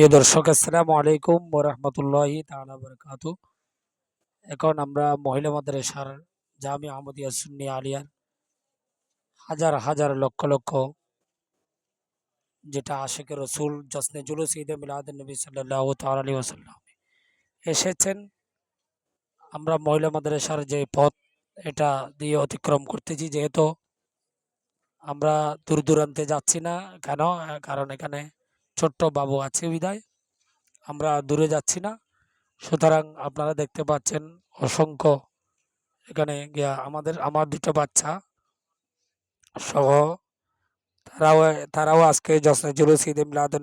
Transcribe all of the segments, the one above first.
প্রিয় দর্শক, আসসালামু আলাইকুম ওরহমতুল্লাহি তাআলা বরকাত এখন আমরা মহিলা মাদ্রাসার জামি আহমদিয়া সুন্নি আলিয়ার হাজার হাজার লক্ষ লক্ষ যেটা আশেকে রসুল জসনে জুলুস ঈদে মিলাদ নবী সাল্লাহ তালী ওসাল্লাম এসেছেন। আমরা মহিলা মাদ্রাসার যে পথ, এটা দিয়ে অতিক্রম করতেছি। যেহেতু আমরা দূর দূরান্তে যাচ্ছি না কেন? কারণ এখানে ছোট্ট বাবু আছে বিদায়। আমরা দূরে যাচ্ছি না। সুতরাং আপনারা দেখতে পাচ্ছেন অসংখ্য এখানে গিয়া আমাদের, আমার দুটো বাচ্চা সহ। তারাও তারাও আজকে জসনে জুলুস ঈদ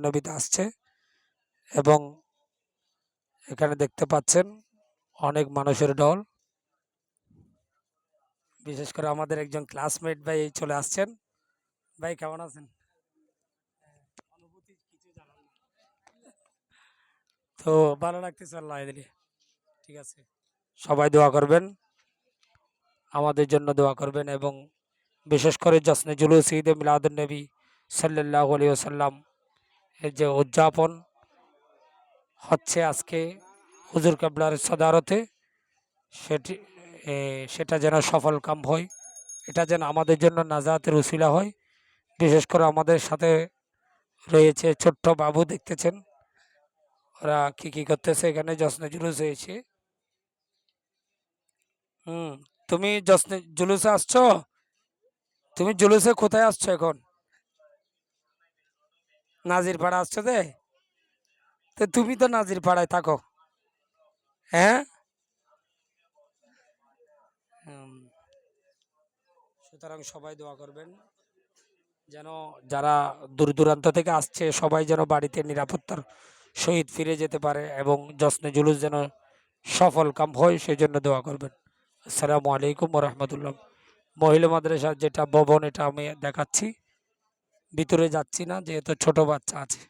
নবীতে আসছে এবং এখানে দেখতে পাচ্ছেন অনেক মানুষের দল। বিশেষ করে আমাদের একজন ক্লাসমেট ভাই চলে আসছেন। ভাই, কেমন আছেন? তো ভালো লাগতেছে আল্লাহ দিলে ঠিক আছে? সবাই দোয়া করবেন। আমাদের জন্য দোয়া করবেন এবং বিশেষ করে জসনে জুলুস ঈদে মিলাদুলনবী সাল্লাহ আলী সাল্লাম এর যে উদযাপন হচ্ছে আজকে হুজুর কাবলার সদারতে, সেটি সেটা যেন সফল কাম হয়, এটা যেন আমাদের জন্য নাজাতের উসিলা হয়। বিশেষ করে আমাদের সাথে রয়েছে ছোট্ট বাবু দেখতেছেন। ওরা কি কি করতেছে এখানে? জসনে জুলুস হয়েছে। হুম, তুমি জসনে জুলুসে আসছো? তুমি জুলুসে কোথায় আসছো এখন? নাজির পাড়া আসছো যে তো তুমি তো নাজির পাড়ায় থাকো। হ্যাঁ? সুতরাং সবাই দোয়া করবেন যেন যারা দূর দূরান্ত থেকে আসছে সবাই যেন বাড়িতে নিরাপত্তার সহিত ফিরে যেতে পারে এবং যশ্নে জুলুস যেন সফল কাম হয় সেই জন্য দোয়া করবেন। আসসালামু আলাইকুম রহমতুল্লাহ। মহিলা মাদ্রাসার যেটা ভবন, এটা আমি দেখাচ্ছি। ভিতরে যাচ্ছি না, যেহেতু ছোট বাচ্চা আছে।